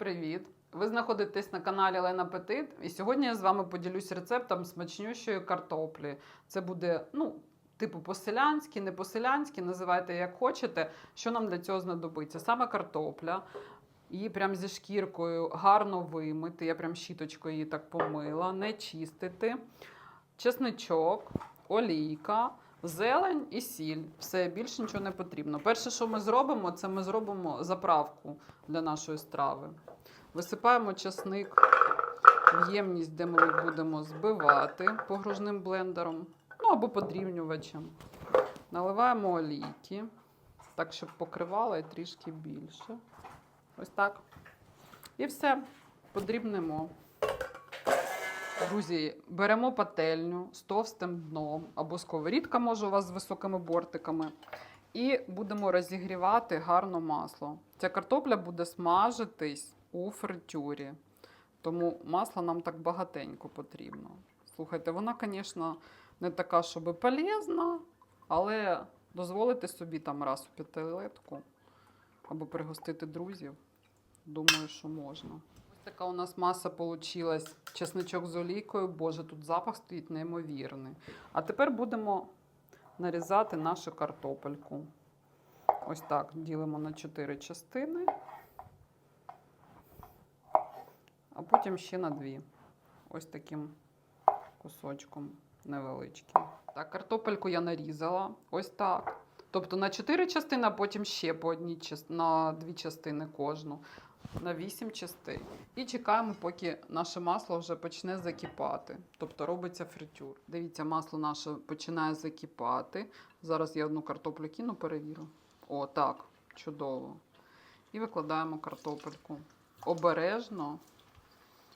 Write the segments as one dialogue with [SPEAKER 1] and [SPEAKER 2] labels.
[SPEAKER 1] привіт! Ви знаходитесь на каналі Лена Петит, і сьогодні я з вами поділюсь рецептом смачнющої картоплі. Це буде, ну, типу по-селянськи, не по-селянськи, називайте як хочете. Що нам для цього знадобиться? Саме картопля. Її прям зі шкіркою гарно вимити. Я прям щіточкою її так помила, не чистити. Чесничок, олійка, зелень і сіль. Все, більше нічого не потрібно. Перше, що ми зробимо, це ми зробимо заправку для нашої страви. Висипаємо часник в ємність, де ми будемо збивати погружним блендером, ну або подрівнювачем. Наливаємо олійки, так, щоб покривало і трішки більше. Ось так. І все, подрібнемо. Друзі, беремо пательню з товстим дном або сковорідка може у вас з високими бортиками. І будемо розігрівати гарно масло. Ця картопля буде смажитись у фритюрі. Тому масла нам так багатенько потрібно. Слухайте, вона, звісно, не така, щоб полезна, але дозволити собі там раз у п'ятилетку або пригостити друзів. Думаю, що можна. Така у нас маса вийшла. Чесничок з олійкою. Боже, тут запах стоїть неймовірний. А тепер будемо нарізати нашу картопельку. Ось так ділимо на 4 частини, а потім ще на 2. Ось таким кусочком невеличким. Так, картопельку я нарізала. Ось так. Тобто на 4 частини, а потім ще по одній на 2 частини кожну. На 8 частин. І чекаємо, поки наше масло вже почне закипати. Тобто робиться фритюр. Дивіться, масло наше починає закипати. Зараз я одну картоплю кину, перевірю. О, так, чудово. І викладаємо картопельку. Обережно,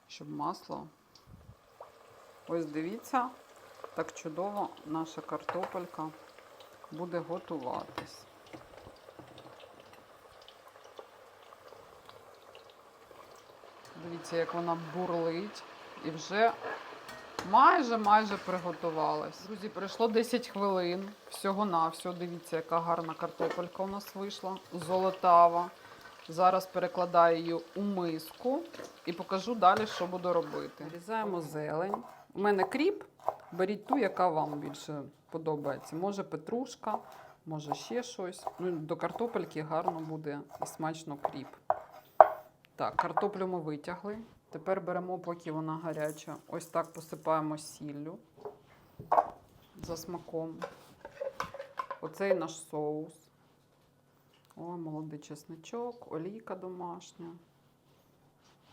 [SPEAKER 1] щоб масло. Ось дивіться, так чудово наша картопелька буде готуватись. Дивіться, як вона бурлить і вже майже майже приготувалась. Друзі, пройшло 10 хвилин. Всього на всього. Дивіться, яка гарна картопелька у нас вийшла. Золотава. Зараз перекладаю її у миску і покажу далі, що буду робити. Різаємо зелень. У мене кріп. Беріть ту, яка вам більше подобається. Може петрушка, може ще щось. Ну, до картопельки гарно буде і смачно кріп. Так, картоплю ми витягли. Тепер беремо, поки вона гаряча. Ось так посипаємо сіллю за смаком. Оцей наш соус. О, молодий чесничок, олійка домашня.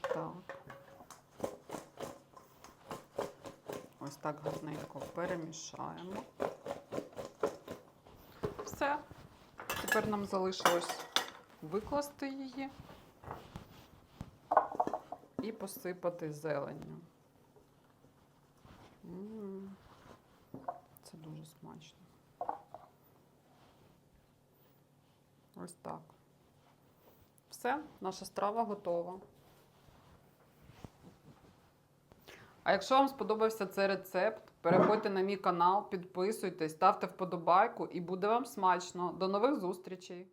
[SPEAKER 1] Так. Ось так гарненько перемішаємо. Все. Тепер нам залишилось викласти її і посипати зеленню. Це дуже смачно. Ось так. Все, наша страва готова. А якщо вам сподобався цей рецепт, переходьте на мій канал, підписуйтесь, ставте вподобайку і буде вам смачно. До нових зустрічей!